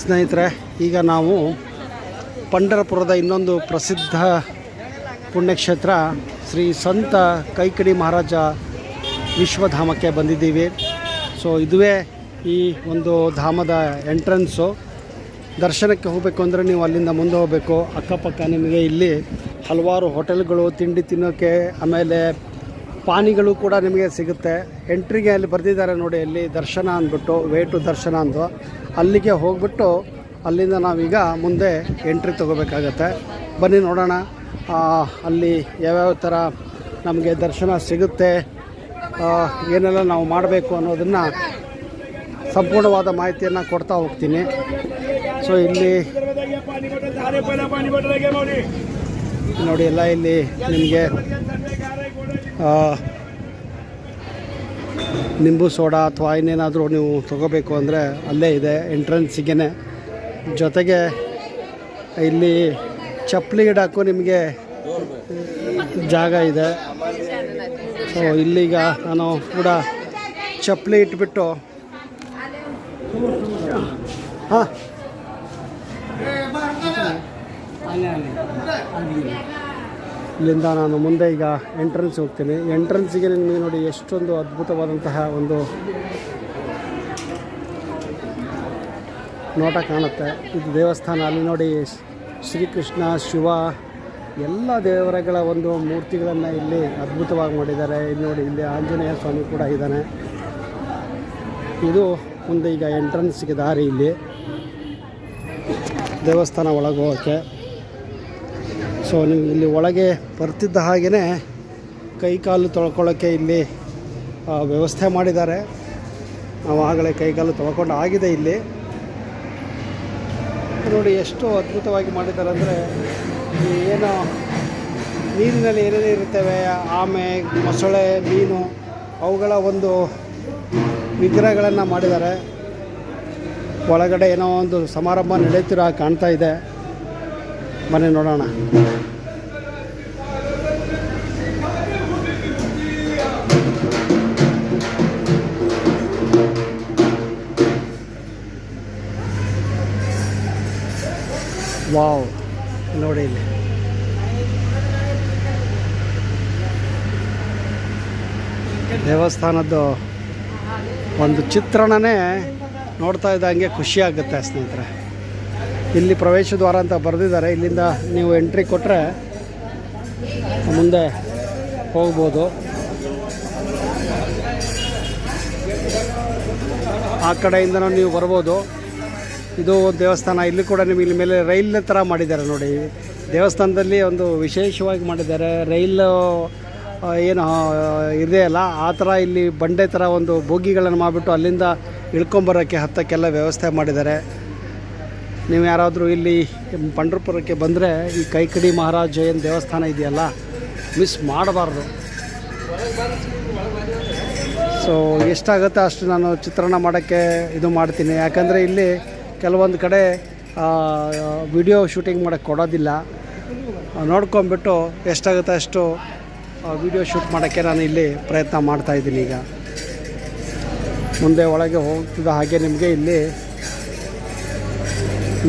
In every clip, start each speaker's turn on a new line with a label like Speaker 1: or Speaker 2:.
Speaker 1: ಸ್ನೇಹಿತರೆ, ಈಗ ನಾವು ಪಂಡರಪುರದ ಇನ್ನೊಂದು ಪ್ರಸಿದ್ಧ ಪುಣ್ಯಕ್ಷೇತ್ರ ಶ್ರೀ ಸಂತ ಕೈಕಡಿ ಮಹಾರಾಜ ವಿಶ್ವಧಾಮಕ್ಕೆ ಬಂದಿದ್ದೀವಿ. ಸೊ ಇದುವೇ ಈ ಒಂದು ಧಾಮದ ಎಂಟ್ರೆನ್ಸು ದರ್ಶನಕ್ಕೆ ಹೋಗಬೇಕು ಅಂದರೆ ನೀವು ಅಲ್ಲಿಂದ ಮುಂದೆ ಹೋಗಬೇಕು. ಅಕ್ಕಪಕ್ಕ ನಿಮಗೆ ಇಲ್ಲಿ ಹಲವಾರು ಹೋಟೆಲ್ಗಳು ತಿಂಡಿ ತಿನ್ನೋಕ್ಕೆ ಆಮೇಲೆ ಪಾನಿಗಳು ಕೂಡ ನಿಮಗೆ ಸಿಗುತ್ತೆ. ಎಂಟ್ರಿಗೆ ಅಲ್ಲಿ ಬರೆದಿದ್ದಾರೆ ನೋಡಿ ಅಲ್ಲಿ ದರ್ಶನ ಅಂದ್ಬಿಟ್ಟು, ವೇ ಟು ದರ್ಶನ ಅಂದು ಅಲ್ಲಿಗೆ ಹೋಗ್ಬಿಟ್ಟು, ಅಲ್ಲಿಂದ ನಾವೀಗ ಮುಂದೆ ಎಂಟ್ರಿ ತೊಗೋಬೇಕಾಗತ್ತೆ. ಬನ್ನಿ ನೋಡೋಣ. ಅಲ್ಲಿ ಯಾವ್ಯಾವ ಥರ ನಮಗೆ ದರ್ಶನ ಸಿಗುತ್ತೆ ಏನೆಲ್ಲ ನಾವು ಮಾಡಬೇಕು ಅನ್ನೋದನ್ನು ಸಂಪೂರ್ಣವಾದ ಮಾಹಿತಿಯನ್ನು ಕೊಡ್ತಾ ಹೋಗ್ತೀನಿ. ಸೊ ಇಲ್ಲಿ ನೋಡಿ, ಎಲ್ಲ ಇಲ್ಲಿ ನಿಮಗೆ ನಿಂಬು ಸೋಡಾ ಅಥವಾ ಇನ್ನೇನಾದರೂ ನೀವು ತಗೋಬೇಕು ಅಂದರೆ ಅಲ್ಲೇ ಇದೆ ಎಂಟ್ರೆನ್ಸಿಗೆ ಜೊತೆಗೆ ಇಲ್ಲಿ ಚಪ್ಪಲಿ ಇಡೋಕ್ಕೂ ನಿಮಗೆ ಜಾಗ ಇದೆ. ಸೊ ಇಲ್ಲಿಗ ನಾನು ಕೂಡ ಚಪ್ಪಲಿ ಇಟ್ಬಿಟ್ಟು, ಹಾಂ ಇಲ್ಲಿಂದ ನಾನು ಮುಂದೆ ಈಗ ಎಂಟ್ರೆನ್ಸ್ ಹೋಗ್ತೀನಿ. ಎಂಟ್ರೆನ್ಸಿಗೆ ನಿಮಗೆ ನೋಡಿ ಎಷ್ಟೊಂದು ಅದ್ಭುತವಾದಂತಹ ಒಂದು ನೋಟ ಕಾಣುತ್ತೆ. ಇದು ದೇವಸ್ಥಾನ ಅಲ್ಲಿ ನೋಡಿ ಶ್ರೀಕೃಷ್ಣ, ಶಿವ ಎಲ್ಲ ದೇವರಗಳ ಒಂದು ಮೂರ್ತಿಗಳನ್ನು ಇಲ್ಲಿ ಅದ್ಭುತವಾಗಿ ಮಾಡಿದ್ದಾರೆ. ಇಲ್ಲಿ ನೋಡಿ ಇಲ್ಲಿ ಆಂಜನೇಯ ಸ್ವಾಮಿ ಕೂಡ ಇದ್ದಾನೆ. ಇದು ಮುಂದೆ ಈಗ ಎಂಟ್ರೆನ್ಸ್ಗೆ ದಾರಿ ಇಲ್ಲಿ. ದೇವಸ್ಥಾನ ಒಳಗೆ ಹೋಗೋಕ್ಕೆ ಸೊ ನೀವು ಇಲ್ಲಿ ಒಳಗೆ ಬರ್ತಿದ್ದ ಹಾಗೆಯೇ ಕೈ ಕಾಲು ತೊಳ್ಕೊಳ್ಳೋಕ್ಕೆ ಇಲ್ಲಿ ವ್ಯವಸ್ಥೆ ಮಾಡಿದ್ದಾರೆ. ನಾವು ಆಗಲೇ ಕೈ ಕಾಲು ತೊಳ್ಕೊಂಡು ಆಗಿದೆ ಇಲ್ಲಿ. ನೋಡಿ, ಎಷ್ಟು ಅದ್ಭುತವಾಗಿ ಮಾಡಿದ್ದಾರೆ ಅಂದರೆ ಏನು ನೀರಿನಲ್ಲಿ ಏನೇನು ಇರುತ್ತವೆ, ಆಮೆ, ಮೊಸಳೆ, ಮೀನು, ಅವುಗಳ ಒಂದು ವಿಗ್ರಹಗಳನ್ನು ಮಾಡಿದ್ದಾರೆ. ಒಳಗಡೆ ಏನೋ ಒಂದು ಸಮಾರಂಭ ನಡೆಯುತ್ತಿರೋ ಕಾಣ್ತಾ ಇದೆ. ಬನ್ನಿ ನೋಡೋಣ. ವಾವ್ ನೋಡಿ ಇಲ್ಲಿ. ದೇವಸ್ಥಾನದ್ದು ಒಂದು ಚಿತ್ರಣನೇ ನೋಡ್ತಾ ಇದ್ದಂಗೆ ಖುಷಿಯಾಗುತ್ತೆ ಸ್ನೇಹಿತರೆ. ಇಲ್ಲಿ ಪ್ರವೇಶ ದ್ವಾರ ಅಂತ ಬರೆದಿದ್ದಾರೆ. ಇಲ್ಲಿಂದ ನೀವು ಎಂಟ್ರಿ ಕೊಟ್ಟರೆ ಮುಂದೆ ಹೋಗ್ಬೋದು. ಆ ಕಡೆಯಿಂದನೂ ನೀವು ಬರ್ಬೋದು. ಇದು ದೇವಸ್ಥಾನ. ಇಲ್ಲಿ ಕೂಡ ನಿಮಗೆ ಇಲ್ಲಿ ಮೇಲೆ ರೈಲ್ ಥರ ಮಾಡಿದ್ದಾರೆ ನೋಡಿ. ದೇವಸ್ಥಾನದಲ್ಲಿ ಒಂದು ವಿಶೇಷವಾಗಿ ಮಾಡಿದ್ದಾರೆ. ರೈಲು ಏನು ಇದೆ ಇದೆಯಲ್ಲ ಆ ಥರ ಇಲ್ಲಿ ಬಂಡೆ ಥರ ಒಂದು ಬೋಗಿಗಳನ್ನು ಮಾಡಿಬಿಟ್ಟು ಅಲ್ಲಿಂದ ಇಳ್ಕೊಂಬರೋಕ್ಕೆ ಹತ್ತಕ್ಕೆಲ್ಲ ವ್ಯವಸ್ಥೆ ಮಾಡಿದ್ದಾರೆ. ನೀವು ಯಾರಾದರೂ ಇಲ್ಲಿ ಪಂಡ್ರಪುರಕ್ಕೆ ಬಂದರೆ ಈ ಕೈಕಡಿ ಮಹಾರಾಜ ಏನು ದೇವಸ್ಥಾನ ಇದೆಯಲ್ಲ ಮಿಸ್ ಮಾಡಬಾರ್ದು. ಸೊ ಎಷ್ಟಾಗುತ್ತೆ ಅಷ್ಟು ನಾನು ಚಿತ್ರಣ ಮಾಡೋಕ್ಕೆ ಇದು ಮಾಡ್ತೀನಿ. ಯಾಕಂದರೆ ಇಲ್ಲಿ ಕೆಲವೊಂದು ಕಡೆ ವಿಡಿಯೋ ಶೂಟಿಂಗ್ ಮಾಡೋಕ್ಕೆ ಕೊಡೋದಿಲ್ಲ. ನೋಡ್ಕೊಂಬಿಟ್ಟು ಎಷ್ಟಾಗುತ್ತೆ ಅಷ್ಟು ವಿಡಿಯೋ ಶೂಟ್ ಮಾಡೋಕ್ಕೆ ನಾನು ಇಲ್ಲಿ ಪ್ರಯತ್ನ ಮಾಡ್ತಾಯಿದ್ದೀನಿ ಈಗ. ಮುಂದೆ ಒಳಗೆ ಹೋಗ್ತಿದ್ದ ಹಾಗೆ ನಿಮಗೆ ಇಲ್ಲಿ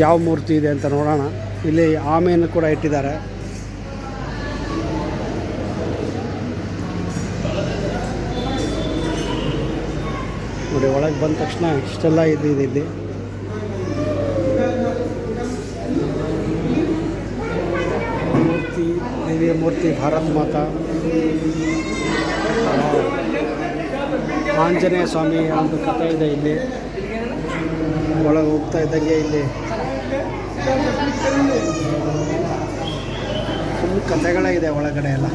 Speaker 1: ಯಾವ ಮೂರ್ತಿ ಇದೆ ಅಂತ ನೋಡೋಣ. ಇಲ್ಲಿ ಆಮೆಯನ್ನು ಕೂಡ ಇಟ್ಟಿದ್ದಾರೆ. ನೋಡಿ, ಒಳಗೆ ಬಂದ ತಕ್ಷಣ ಇಷ್ಟೆಲ್ಲ ಇದ್ದಿದೆ ಇದೆ ಇಲ್ಲಿ. ಮೂರ್ತಿ, ದೇವಿಯ ಮೂರ್ತಿ, ಭಾರತ್ ಮಾತಾ. ಆಂಜನೇಯ ಸ್ವಾಮಿ ಒಂದು ಕಥೆ ಇದೆ ಇಲ್ಲಿ. ಒಳಗೆ ಹೋಗ್ತಾ ಇದ್ದಂಗೆ ಇಲ್ಲಿ. ಫುಲ್ ಕಥೆಗಳೇ ಇದೆ ಒಳಗಡೆ ಎಲ್ಲ